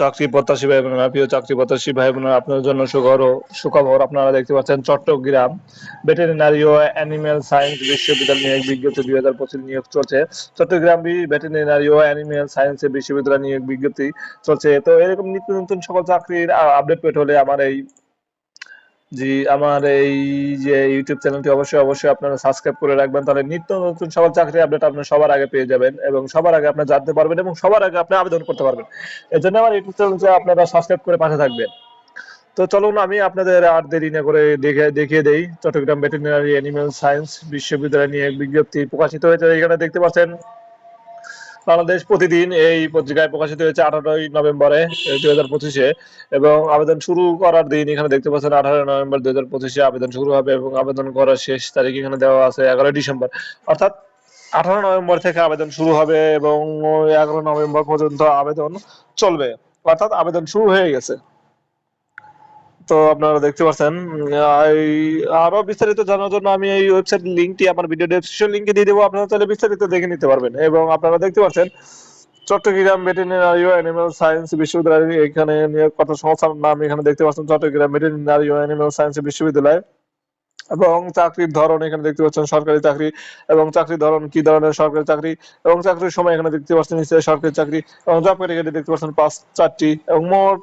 চাকরি প্রত্যাশী ভাই বোনেরা প্রিয় চাকরি প্রত্যাশী ভাই বোনেরা আপনার জন্য সুখবর সুখবর আপনারা দেখতে পাচ্ছেন চট্টগ্রাম। ভেটেরিনারি ও অ্যানিমেল সায়েন্স বিশ্ববিদ্যালয় নিয়োগ বিজ্ঞপ্তি দুই হাজার পঁচিশ নিয়োগ চলছে। চট্টগ্রাম ভেটেরিনারি ও অ্যানিমেল সায়েন্স বিশ্ববিদ্যালয় নিয়োগ বিজ্ঞপ্তি চলছে। তো এরকম নিত্য নতুন সকল চাকরির আপডেট পেট হলে আমার এই জি, আমার এই যে ইউটিউব চ্যানেলটি অবশ্যই অবশ্যই আপনারা সাবস্ক্রাইব করে রাখবেন। তাহলে নিত্য নতুন সকল চাকরি আপডেট আপনি সবার আগে পেয়ে যাবেন এবং সবার আগে আপনি জানতে পারবেন এবং সবার আগে আপনি আবেদন করতে পারবেন। এর জন্য আমার ইউটিউব চ্যানেলটি আপনারা সাবস্ক্রাইব করে পাশে থাকবেন। তো চলুন আমি আপনাদের আর দেরি না করে দেখে, দেখিয়ে দেই। চট্টগ্রাম ভেটেরিনারি অ্যানিমেল সায়েন্স বিশ্ববিদ্যালয় নিয়ে এক বিজ্ঞপ্তি প্রকাশিত হয়েছে। এখানে দেখতে পাচ্ছেন বাংলাদেশ প্রতিদিন এই পত্রিকায় প্রকাশিত হয়েছে আঠারোই নভেম্বরে দুই হাজার পঁচিশে। এবং আবেদন শুরু করার দিন এখানে দেখতে পাচ্ছেন আঠারোই নভেম্বর দুই হাজার পঁচিশে আবেদন শুরু হবে এবং আবেদন করার শেষ তারিখ এখানে দেওয়া আছে এগারোই ডিসেম্বর। অর্থাৎ আঠারো নভেম্বর থেকে আবেদন শুরু হবে এবং এগারো নভেম্বর পর্যন্ত আবেদন চলবে। অর্থাৎ আবেদন শুরু হয়ে গেছে। তো আপনারা দেখতে পাচ্ছেন আরও বিস্তারিত জানার জন্য আমি এই ওয়েবসাইট লিঙ্কটি আমার ভিডিও ডেসক্রিপশন লিংকে দিয়ে দেবো। আপনারা তাহলে বিস্তারিত দেখে নিতে পারবেন। এবং আপনারা দেখতে পাচ্ছেন চট্টগ্রাম ভেটেরিনারি ও অ্যানিমাল সায়েন্স বিশ্ববিদ্যালয় এখানে কত সংস্থার নাম এখানে দেখতে পাচ্ছেন, চট্টগ্রাম ভেটেরিনারি ও অ্যানিমাল সায়েন্স বিশ্ববিদ্যালয়। এবং চাকরির ধরন এখানে দেখতে পাচ্ছেন সরকারি চাকরি এবং চাকরির ধরন কি ধরনের সরকারি চাকরি এবং চাকরির সময় এখানে দেখতে পাচ্ছেন নিশ্চয়ই সরকারি চাকরি এবং জব ক্যাটাগরি দেখতে পাচ্ছেন পাঁচ, চারটি এবং মোট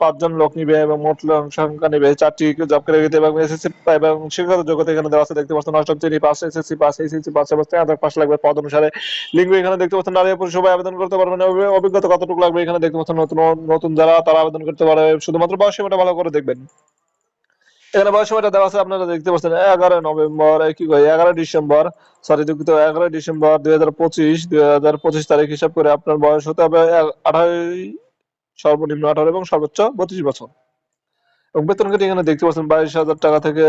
পাঁচজন লোক নিবে এবং মোট সংখ্যা নিবে চারটি জব ক্যাটাগরিতে এবং এসএসসি এবং শিক্ষাগত যোগ্যতা এখানে দেওয়া আছে। দেখতে পাচ্ছেন অষ্টম শ্রেণি pass SSC pass HSC pass এবং স্নাতক পাস লাগবে পদ অনুসারে। লিঙ্গ এখানে দেখতে পাচ্ছেন নারী পুরুষ সবাই আবেদন করতে পারবেন। অভি- অভিজ্ঞতা কতটুকু লাগবে এখানে দেখতে পাচ্ছেন নতুন নতুন যারা তারা আবেদন করতে পারে শুধুমাত্র বয়স সীমাটা ভালো করে দেখবেন। এখানে বয়স সময়টা দেওয়া আছে, আপনারা দেখতে পাচ্ছেন এগারো নভেম্বর কি কয়, এগারো ডিসেম্বর সরি দুঃখিত, এগারো ডিসেম্বর দুই হাজার পঁচিশ, দুই হাজার পঁচিশ তারিখ হিসাব করে আপনার বয়স হতে হবে আঠারোই সর্বনিম্ন আঠারো এবং সর্বোচ্চ বত্রিশ বছর। এবং বেতন গেট এখানে দেখতে পাচ্ছেন বাইশ হাজার টাকা থেকে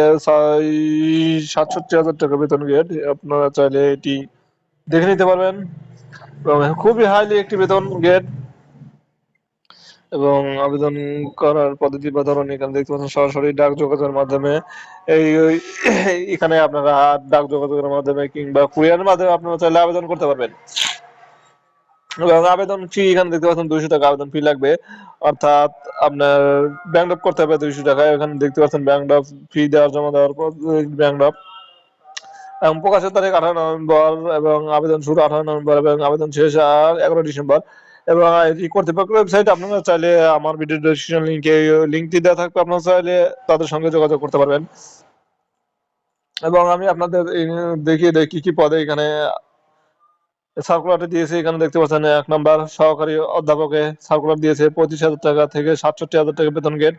সাতষট্টি হাজার টাকা বেতন গেট, আপনারা চাইলে এটি দেখে নিতে পারবেন। এবং খুবই হাইলি একটি বেতন গেট। এবং আবেদন করার পদ্ধতি বা ধরন এখানে দেখতে পাচ্ছেন, সরাসরি ডাক যোগাযোগের মাধ্যমে এই এখানে আপনারা ডাক যোগাযোগের মাধ্যমে কিংবা কুরিয়ারের মাধ্যমে আপনারা চাইলে আবেদন করতে পারবেন। এবং আবেদন ফি এখানে দেখতে পাচ্ছেন দুইশো টাকা আবেদন ফি লাগবে। অর্থাৎ আপনার ব্যাংক ড্রপ করতে হবে দুইশো টাকা। এখানে দেখতে পাচ্ছেন ব্যাংক ড্রপ ফি দেওয়ার, জমা দেওয়ার পর ব্যাংক ড্রপ এবং প্রকাশের তারিখ আঠারো নভেম্বর এবং আবেদন শুরু আঠারো নভেম্বর এবং আবেদন শেষ আর এগারো ডিসেম্বর। এবং এটি কর্তৃপক্ষ ওয়েবসাইট আপনারা চাইলে আমার ভিডিও ডেসক্রিপশন লিংকে লিংকটি দেওয়া থাকবে, আপনারা চাইলে তাদের সঙ্গে যোগাযোগ করতে পারবেন। এবং আমি আপনাদের দেখিয়ে দেই কি কি পদে এখানে সার্কুলারটি দিয়েছে, এখানে দেখতে পাচ্ছেন এক নাম্বার সহকারী অধ্যাপকে সার্কুলার দিয়েছে, পঁচিশ হাজার টাকা থেকে সাতষট্টি হাজার টাকা বেতন গেট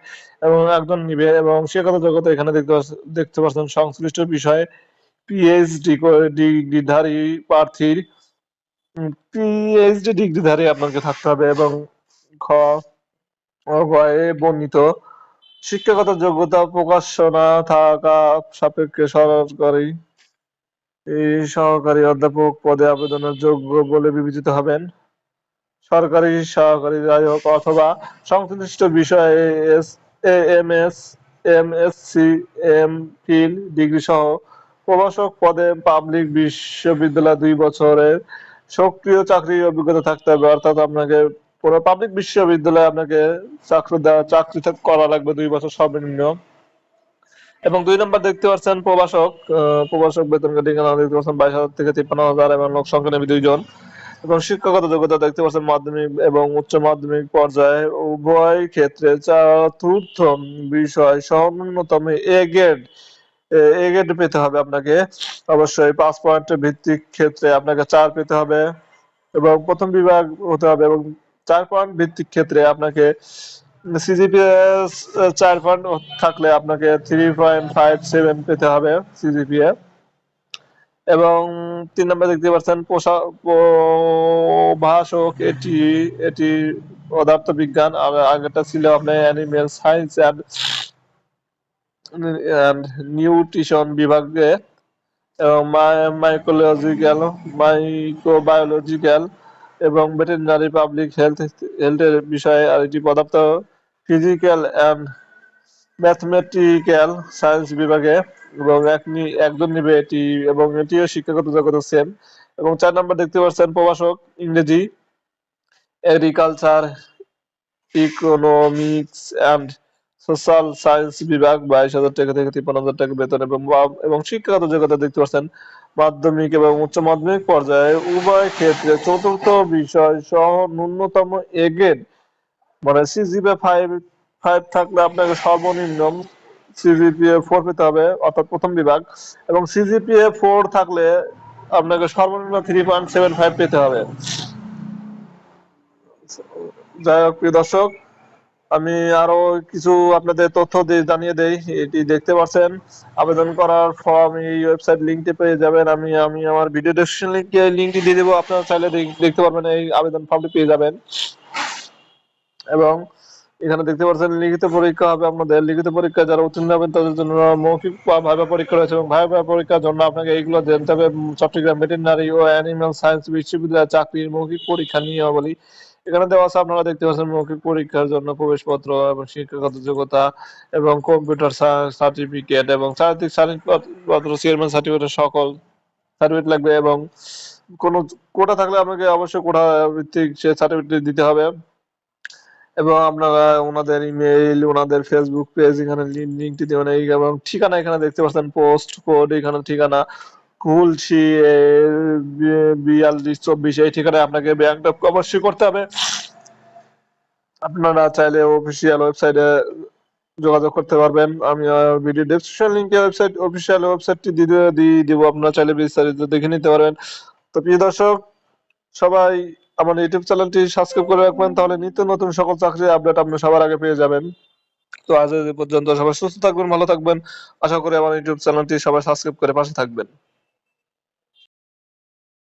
এবং একজন নিবে এবং শিক্ষাগত জগতে এখানে দেখতে দেখতে পাচ্ছেন সংশ্লিষ্ট বিষয়ে পিএইচডি ডিগ্রিধারী প্রার্থীর পিএইচডি ডিগ্রিধারী আপনাকে থাকতে হবে এবং খ অভয়ে বর্ণিত শিক্ষাগত যোগ্যতা প্রকাশনা থাকা সাপেক্ষে সরকারি এই সহকারী অধ্যাপক পদে আবেদনের যোগ্য বলে বিবেচিত হবেন। সরকারি সহকারী যাই হোক অথবা সংশ্লিষ্ট বিষয়ে S M S M, S, C, M, phil degree সহ প্রভাষক পদে পাবলিক বিশ্ববিদ্যালয় দুই বছরের সক্রিয় চাকরির অভিজ্ঞতা থাকতে হবে অর্থাৎ আপনাকে পুরো পাবলিক বিশ্ববিদ্যালয়ে আপনাকে চাকরি দেওয়া চাকরি করা লাগবে দুই বছর সর্বনিম্ন। এবং দুই নম্বর দেখতে পাচ্ছেন প্রভাষক আহ, প্রভাষক বেতন কাটি দেখতে পাচ্ছেন বাইশ হাজার থেকে তিপ্পান্ন হাজার এবং লোক সংখ্যা নেবে দুইজন। এবং শিক্ষাগত যোগ্যতা দেখতে পাচ্ছেন মাধ্যমিক এবং উচ্চ মাধ্যমিক পর্যায়ে উভয় ক্ষেত্রে চতুর্থ বিষয় সর্বন্যতম এ গ্রেড এ গ্রেড পেতে হবে আপনাকে। অবশ্যই পাঁচ পয়েন্টের ভিত্তিক ক্ষেত্রে আপনাকে চার পেতে হবে এবং প্রথম বিভাগ হতে হবে এবং চার পয়েন্ট ভিত্তিক ক্ষেত্রে আপনাকে সিজিপিএস চার পয়েন্ট থাকলে আপনাকে থ্রি পয়েন্ট ফাইভ সেভেন পেতে হবে সিজিপিএ এবং তিন নম্বর দেখতে পাচ্ছেন ভাষক, এটি এটি পদার্থ বিজ্ঞান আগেটা ছিল আপনার অ্যানিমেল সায়েন্স অ্যান্ড নিউট্রিশন বিভাগে, এবং মাইক্রোলজিক্যাল মাইক্রোবায়োলজিক্যাল এবং ভেটেরিনারি পাবলিক হেলথ হেলথের বিষয়ে আর এটি পদার্থ ফিজিক্যাল অ্যান্ড ম্যাথমেটিক্যাল সায়েন্স বিভাগে, এবং এক একজন নিবে এটি, এবং এটিও শিক্ষাগত যোগ্যতা সেম এবং চার নম্বর দেখতে পাচ্ছেন প্রভাষক, ইংরেজি agriculture economics and social science বিভাগ বাইশ হাজার টাকা থেকে তিপ্পান্ন হাজার টাকা বেতন এবং এবং শিক্ষাগত যোগ্যতা দেখতে পাচ্ছেন মাধ্যমিক এবং উচ্চ মাধ্যমিক পর্যায়ে উভয় ক্ষেত্রে চতুর্থ বিষয় সহ ন্যূনতম এ গ্রেড মানে সিজিপি ফাইভ ফাইভ থাকলে আপনাকে সর্বনিম্ন সিজিপিএ ফোর পেতে হবে, অর্থাৎ প্রথম বিভাগ। এবং সিজিপিএ ফোর থাকলে আপনাকে সর্বনিম্ন থ্রি পয়েন্ট সেভেন ফাইভ পেতে হবে। যাই হোক, প্রিয় দর্শক আমি আরও কিছু আপনাদের তথ্য জানিয়ে দেই, এটি দেখতে পাচ্ছেন। আবেদন করার ফর্ম এই ওয়েবসাইট লিংকটি পেয়ে যাবেন। আমি আমি আমার ভিডিও ডেসক্রিপশন লিংকে লিংকটি দিয়ে দেবো। আপনারা চাইলে দেখতে পারবেন এই আবেদন ফর্মটি পেয়ে যাবেন। এবং এখানে দেখতে পাচ্ছেন, লিখিত পরীক্ষা হবে আপনাদের। লিখিত পরীক্ষা যারা উত্তীর্ণ হবেন, তাদের জন্য মৌখিক বা ভাইবা পরীক্ষা রয়েছে এবং ভাইবা পরীক্ষার জন্য আপনাকে এইগুলো জানতে হবে। চট্টগ্রাম ভেটেরিনারি ও অ্যানিমাল সায়েন্স বিশ্ববিদ্যালয়ের চাকরির মৌখিক পরীক্ষা নিয়মাবলী এখানে দেওয়া আছে, আপনারা দেখতে পাচ্ছেন মৌখিক পরীক্ষার জন্য প্রবেশপত্র এবং শিক্ষাগত যোগ্যতা এবং কম্পিউটার সার্টিফিকেট এবং চারিত্রিক সার্টিফিকেট চেয়ারম্যান সার্টিফিকেট সকল সার্টিফিকেট লাগবে এবং কোন কোটা থাকলে আপনাকে অবশ্যই কোটা ভিত্তিক সে সার্টিফিকেট দিতে হবে। এবং আপনারা ওনাদের ইমেইল ওনাদের ফেসবুক পেজ এখানে লিঙ্কটি দেবেন এবং ঠিকানা এখানে দেখতে পাচ্ছেন পোস্ট কোড এখানে ঠিকানা। খুলছি বিয়াল্লিশ, চব্বিশ, এই ঠিকানায় আপনাকে ব্যাংকটা অবশ্যই করতে হবে। আপনারা চাইলে অফিসিয়াল ওয়েবসাইটে যোগাযোগ করতে পারবেন। আমি ভিডিও ডেসক্রিপশন লিংকে ওয়েবসাইট অফিসিয়াল ওয়েবসাইটটি দিয়ে দিয়ে দিব। আপনারা চাইলে বিস্তারিত দেখে নিতে পারবেন। তো প্রিয় দর্শক, সবাই আমার ইউটিউব চ্যানেলটি সাবস্ক্রাইব করে রাখবেন, তাহলে নিত্য নতুন সকল চাকরি আপডেট আপনি সবার আগে পেয়ে যাবেন। তো আজ পর্যন্ত সবাই সুস্থ থাকবেন, ভালো থাকবেন। আশা করি আমার ইউটিউব চ্যানেলটি সবাই সাবস্ক্রাইব করে পাশে থাকবেন।